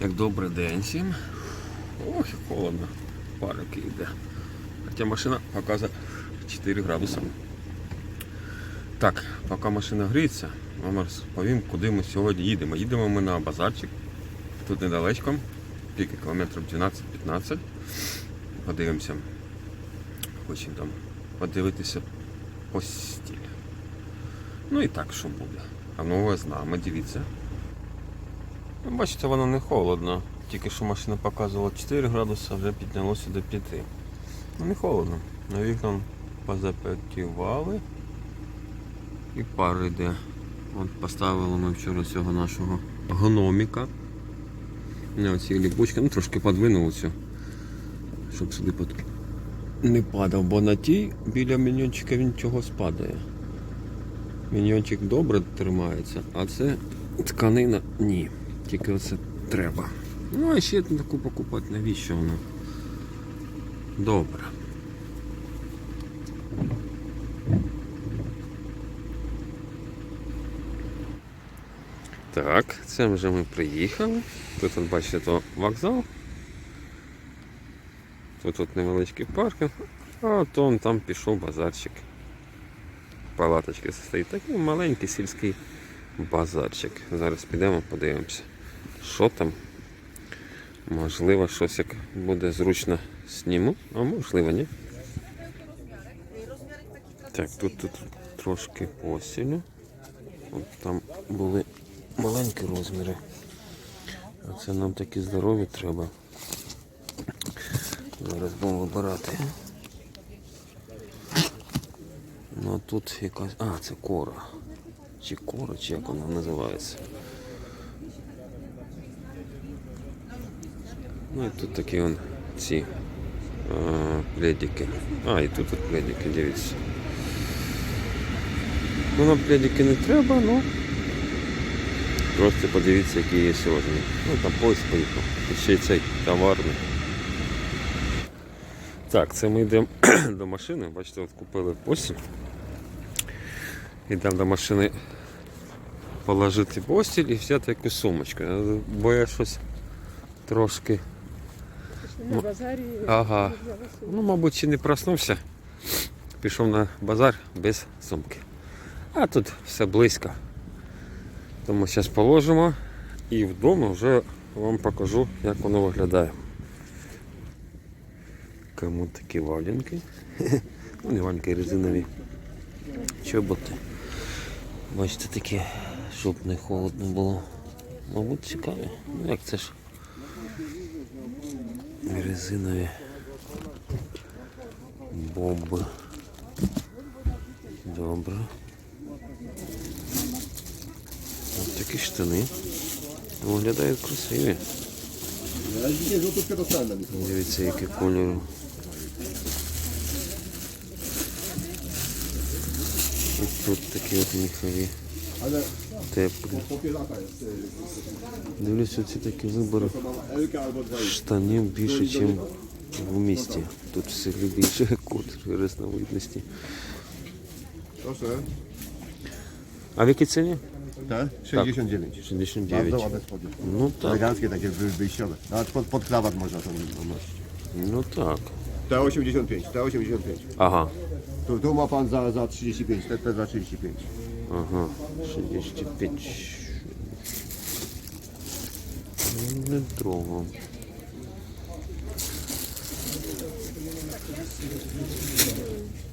Як добрий день всім. Ох, як холодно. Парики йде. Хоча машина показує 4 градуси. Так, поки машина гріється, вам розповім, куди ми сьогодні їдемо. Їдемо ми на базарчик. Тут недалечко, тільки кілометрів 12-15. Подивимося. Хочемо там подивитися постіль. Ну і так, що буде. А ну ви з нами, дивіться. Ну, Бачите, воно не холодно. Тільки що машина показувала 4 градуси, вже піднялося до 5. Ну не холодно. На вікна позапеківали. І пар йде. От поставили ми вчора цього нашого гноміка. Не оці ліпучки, ну трошки подвинули щоб сюди под... не падав, бо на тій біля міньончика він чогось падає. Міньйончик добре тримається, а це тканина ні. Тільки оце треба. Ну а ще таку покупати, навіщо воно? Добре. Так, це вже ми приїхали. Тут, от, бачите, то вокзал. Тут от невеличкий паркінг, а то он там пішов базарчик. Палаточки стоїть. Такий маленький сільський базарчик. Зараз підемо, подивимося, що там. Можливо, щось як буде зручно зніму, а можливо, ні. Так, тут, тут трошки посілю. От там були маленькі розміри. А це нам такі здорові треба. Зараз будемо вибирати. Ну а тут якась... А, це кора. Чи кора, чи як вона називається. Ну і тут такі он ці а, пледики. А, і тут от пледики, дивіться. Ну нам пледики не треба, ну просто подивіться, які є сьогодні. Ну там поїзд поїхав. І ще й цей товарний. Так, це ми йдемо до машини. Бачите, от купили постіль. Йдемо до машини положити постіль і взяти якусь сумочку. Бо я щось трошки. На базарі Ага. Ну, мабуть, ще не проснувся. Пішов на базар без сумки. А тут все близько. Тому зараз положимо і вдома вже вам покажу, як воно виглядає. Кому такі валенки. Ну, не валенки, резинові. Чоботи. Бачите, такі, щоб не холодно було. Мабуть, цікаві. Ну як це ж? Резинові бомби. Добре. Ось такі штани. Виглядають красиві. Дивіться, які кольори. Тут такі от міхові Ale теплі. po lata jest. y, Дивлюся, ці такі вибори To mam Elka albo 2 штанів більше, ніж в місті. Тут в селі більше кут різновидності. Proszę. А в якій ціні? Tak? 69. 69. Bardzo ładne spodnie. Ну tak, Eleganckie takie wy- wyjściowe. Nawet pod, pod krawat można to nosić. ну так. Te 85, te 85. Ага. Tu, tu ma pan za, za 35, te, te za 35. Aha, 35. Drugą.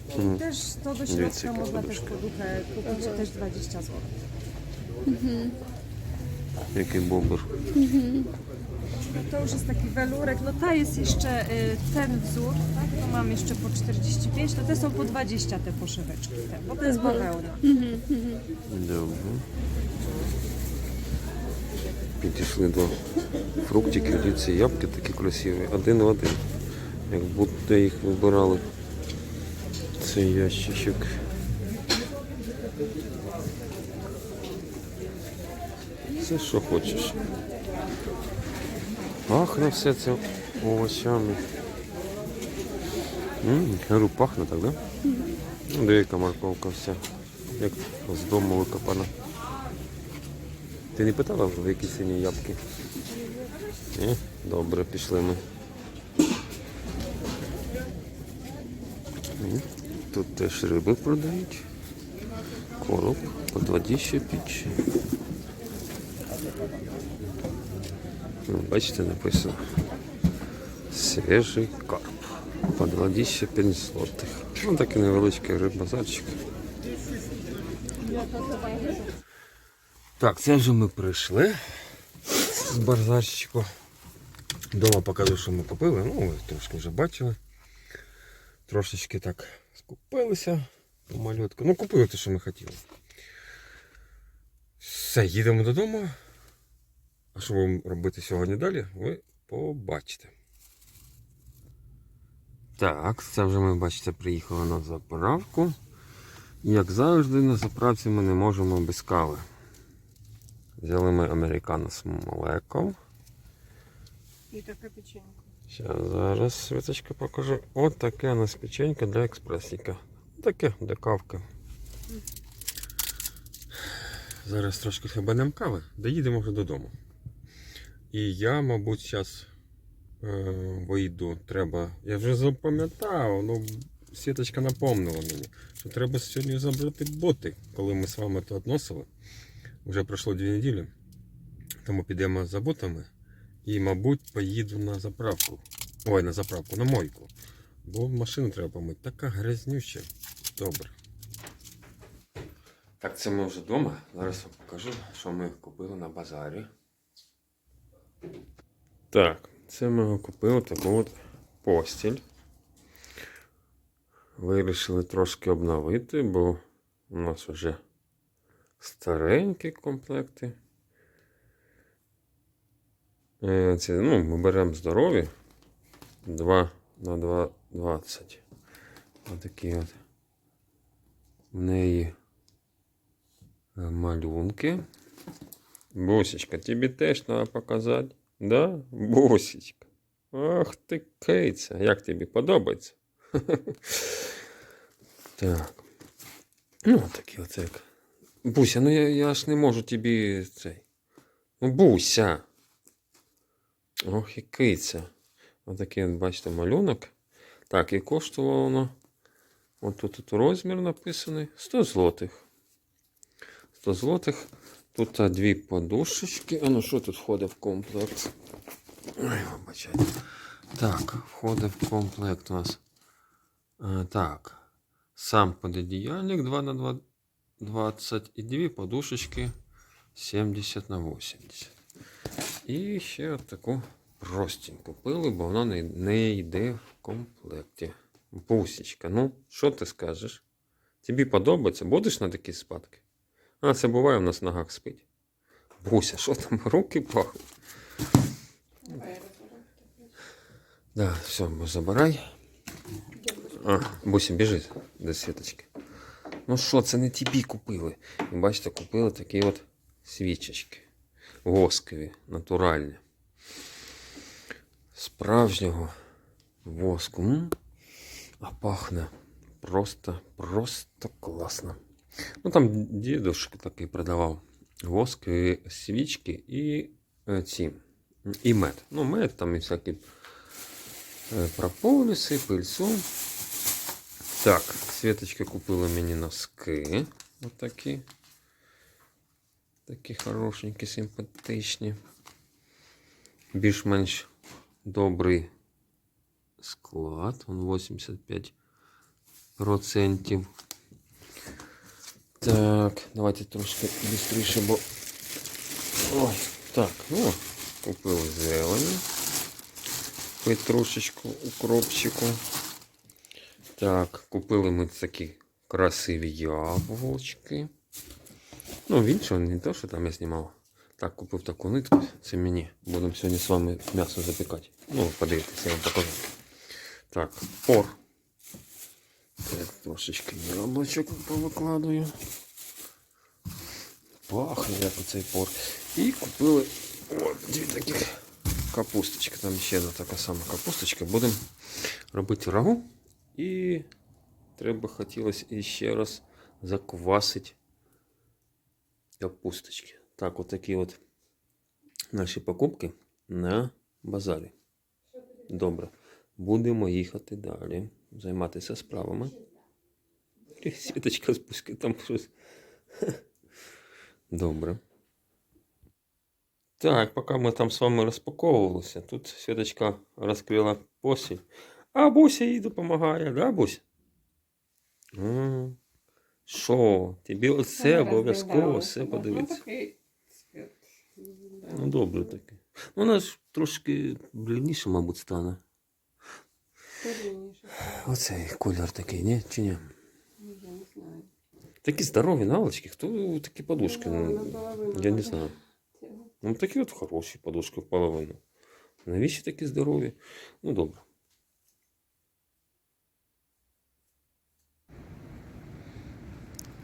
Mhm. Też to do środka można też koguchę kupić, też 20 zł. Mhm. Jaki bobr. Mhm. to już jest taki welurek, no ta jest jeszcze y, ten wzór, tak? To mam jeszcze po 45, to te są po 20 te poszeweczki, te, bo to jest bawełna. Добре. Підійшли до фруктиків, дивіться, ябки такі красиві, один в один. Як будто їх вибирали. Цей ящичок. Все, що хочеш. Пахне все це овочами. Говорю, пахне так, да? Ну, морковка вся. Як з дому викопана. Ти не питала, в якій ціні ябки? Ні? Добре, пішли ми. Тут теж риби продають. Короб по 20 пічі. Бачите, написано. Свіжий карп. По 25 злотих. Ну, такий невеличкий рибазарчик. Так, це вже ми прийшли з базарчику. Дома покажу, що ми купили. Ну, ви трошки вже бачили. Трошечки так скупилися по малютку. Ну, купили те, що ми хотіли. Все, їдемо додому. А що будемо робити сьогодні далі, ви побачите. Так, це вже ми, бачите, приїхали на заправку. Як завжди, на заправці ми не можемо без кави. Взяли ми американо з молеком. І таке печенько. Сейчас, зараз світочка покажу. От таке у нас печенька для експресіка. Таке для кавки. Зараз трошки хлебанем кави, доїдемо вже додому. І я, мабуть, зараз е, вийду. Треба. Я вже запам'ятав, ну сіточка напомнила мені, що треба сьогодні забрати боти, коли ми з вами то відносили. Вже пройшло дві неділі. Тому підемо за ботами. І, мабуть, поїду на заправку. Ой, на заправку, на мойку. Бо машину треба помити. Така грязнюща. Добре. Так, це ми вже вдома. Зараз вам покажу, що ми купили на базарі. Так, це ми купили таку от постіль. Вирішили трошки обновити, бо у нас вже старенькі комплекти. Е, Це, ну, ми беремо здорові 2 на 2, 20. Отакі от. В неї малюнки. Бусечка, тобі теж треба показати. Да? Бусечка. Ах ти кейця. Як тобі подобається? Так. Ну, такі оце. Буся, ну я, я ж не можу тобі цей. Ну, Буся. Ох, і киця. Отакий, от, бачите, малюнок. Так, і коштувало воно. От тут розмір написаний. 100 злотих. 100 злотих. Тут дві подушечки. А ну що тут входить в комплект? Ой, вибачайте. Так, входить в комплект у нас. А, так. Сам пододіяльник 2 на 2 20 і дві подушечки 70 на 80. І ще от таку простінь купили, бо вона не, не йде в комплекті. Бусечка, ну, що ти скажеш? Тобі подобається? Будеш на такі спадки? А, це буває, у нас в ногах спить. Буся, що там руки пахнуть? Да, все, забирай. А, Буся, біжи до світочки. Ну що, це не тобі купили. І бачите, купили такі от свічечки. Воскові, натуральні. Справжнього воску. М? А пахне просто, просто класно. Ну там дідушка такий продавав воскові свічки і е, ці. І мед. Ну, мед там і всякі е, прополіси, пильцу. Так, Світочка купила мені носки. Отакі. Такі хорошенькі, симпатичні. Більш-менш добрий склад. Он 85%. Так, давайте трошки швидше, бо. Ой, так, ну, купили зелені. Петрушечку, укропчику. Так, купили ми такі красиві яблучки. Ну, в іншого не те, що там я знімав. Так, купив таку нитку. Це мені. Будемо сьогодні з вами м'ясо запікати. Ну, подивитися, я вам покажу. Так, пор. Це трошечки яблучок повикладую. Пахне як оцей пор. І купили от дві таких капусточки. Там ще одна така сама капусточка. Будемо робити рагу. І треба хотілося іще раз заквасити капусточки. Так, от такі от наші покупки. на базарі. Добре. Будемо їхати далі, займатися справами. Світочка спуски там щось. Добре. Так, поки ми там з вами розпаковувалися, тут Світочка розкрила посіль. А Буся їй допомагає, да, Буся? Що? Тобі оце обов'язково все подивитися. Ну, добре таке. Ну, вона ж трошки блідніше, мабуть, стане. Оцей колір такий, ні? Чи ні? Такі здорові наволочки. Хто такі подушки? Ну, я не знаю. Ну, такі от хороші подушки в половину. Навіщо такі здорові? Ну, добре.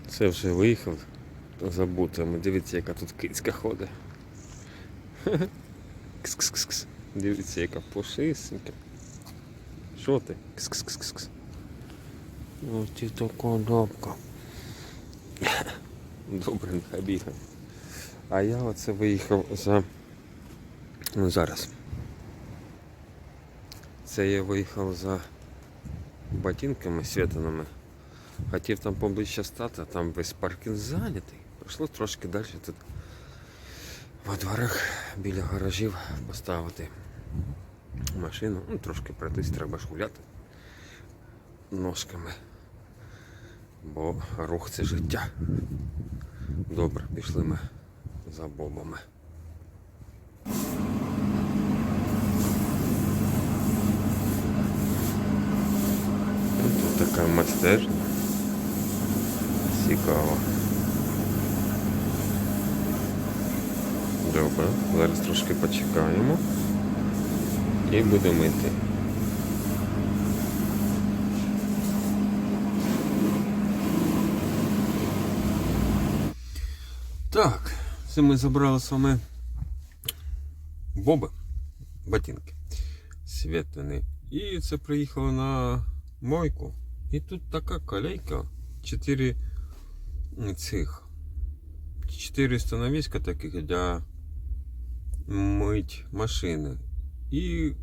Це вже виїхав за бутами. Дивіться, яка тут кицька ходить. Кс-кс-кс-кс. Дивіться, яка пушисенька. Що ти? Кс-кс-кс-кс. Ось ти така лапка. Добре, нехай бігає. А я оце виїхав за. Ну, зараз. Це я виїхав за ботинками святаними. Хотів там поближче стати, а там весь паркінг зайнятий. Прийшло трошки далі тут во дворах біля гаражів поставити машину. Ну, трошки пройтись, треба ж гуляти ножками. Бо рух це життя. Добре, пішли ми за бобами. Ну, Тут така майстерня. Цікаво. Добре, зараз трошки почекаємо і будемо йти. Так, це ми забрали з вами боби, ботинки святини. І це приїхало на мойку. І тут така колейка. Чотири цих. Чотири становиська таких для мить машини. І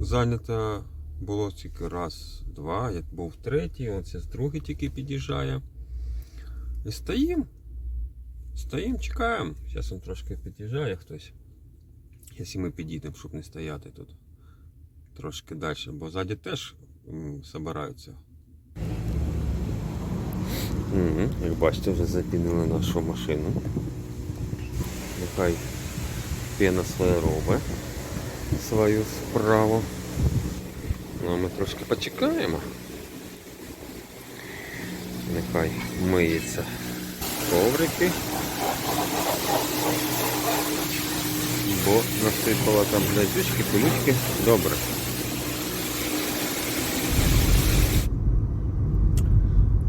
зайнято було тільки раз, два. Я був третій, оце другий тільки під'їжджає. І стоїм. Стоїм, чекаємо. Зараз він трошки під'їжджає хтось. Якщо ми підійдемо, щоб не стояти тут. Трошки далі, бо ззаді теж м, собираються. Угу. Як бачите, вже запінили нашу машину. Нехай пена своя робить свою справу. Ну, ми трошки почекаємо. Нехай миється коврики. Бо насипала там грязючки, колючки. Добре.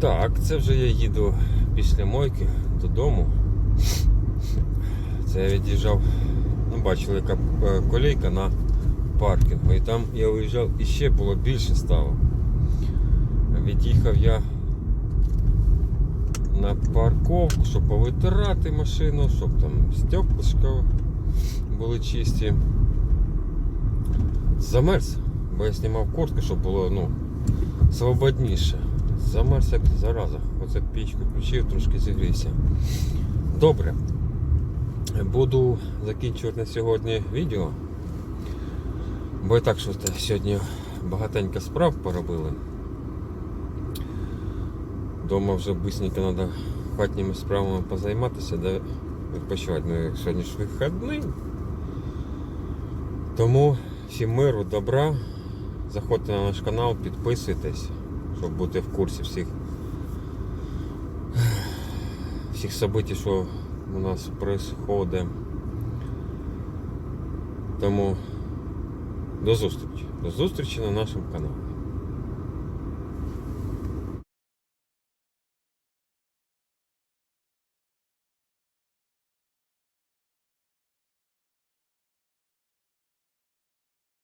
Так, це вже я їду після мойки додому. Це я від'їжджав, бачили, яка е, колейка на паркінгу. І там я виїжджав і ще було більше стало. Від'їхав я на парковку, щоб повитирати машину, щоб там стеклышка були чисті. Замерз, бо я знімав куртку, щоб було ну, свободніше. Замерз як зараза. Оце пічку включив, трошки зігрівся. Добре. Буду закінчувати на сьогодні відео. Бо і так що сьогодні багатенько справ поробили. Дома вже быстренько треба хатніми справами позайматися, да відпочивати. Ну, сьогодні ж вихідний. Тому всім миру, добра. Заходьте на наш канал, підписуйтесь, щоб бути в курсі всіх всіх событий, що у нас происходить. Тому до зустрічі. До зустрічі на нашому каналі.